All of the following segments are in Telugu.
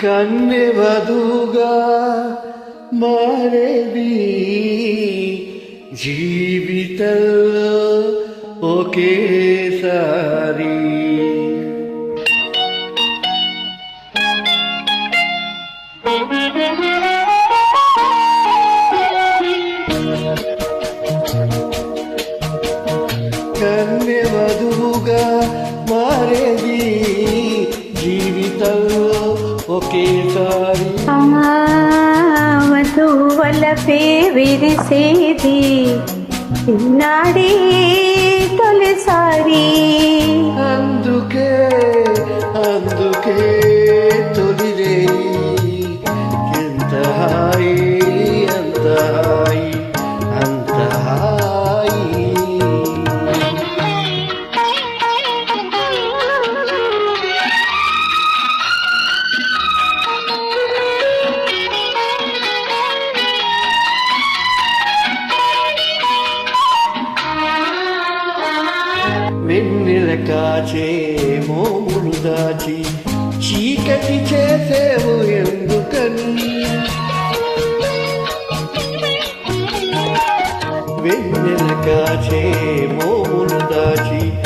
కన్నెవదుగా మారేది? జీవితంలో ఒకేసారి మారేది జీవితంలో ఒకేసారి వధువలపే విరిసేది. నాడే తొలిసారి. కాచేమో కాచే చీకటి చేసేవు ఎందుకని? వెన్నెల కాచేమో మోములు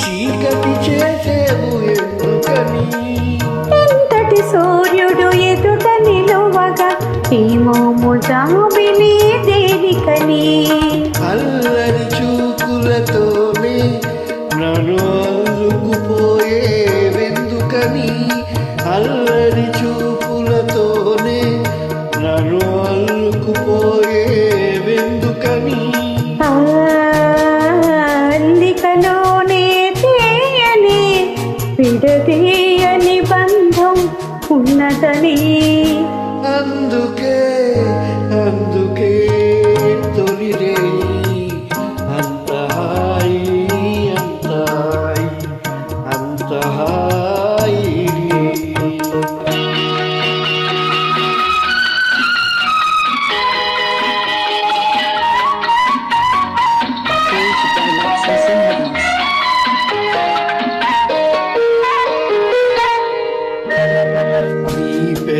చీకటి చేసేవు ఎందుకని? ఎంతటి సూర్యుడు ఎదుట నిలువగా వెందుకని అల్లరి చూపులతోనే నన్ను అల్లుకుపోయే వెందుకని. ఆ, అందికలోనే తేయని విడదీయని బంధం ఉన్నదని. అందుకే అందుకే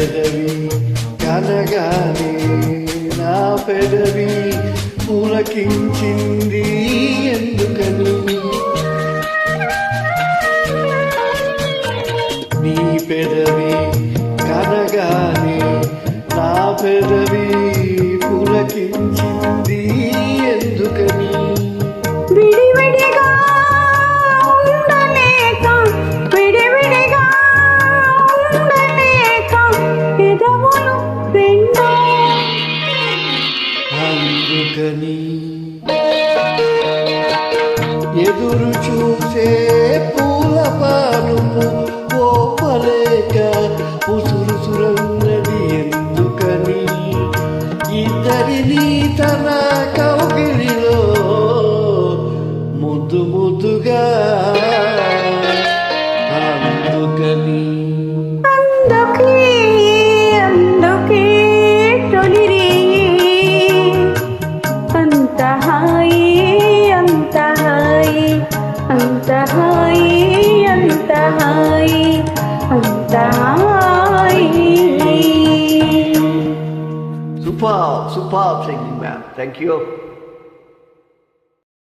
పెదవి కనగానే నా పెదవి పులకించింది ఎందుకని? నీ పెదవి కనగానే నా పెదవి పులకించింది అందుకని ఎదురు చూసే పూ Superb, singing, man. Thank you.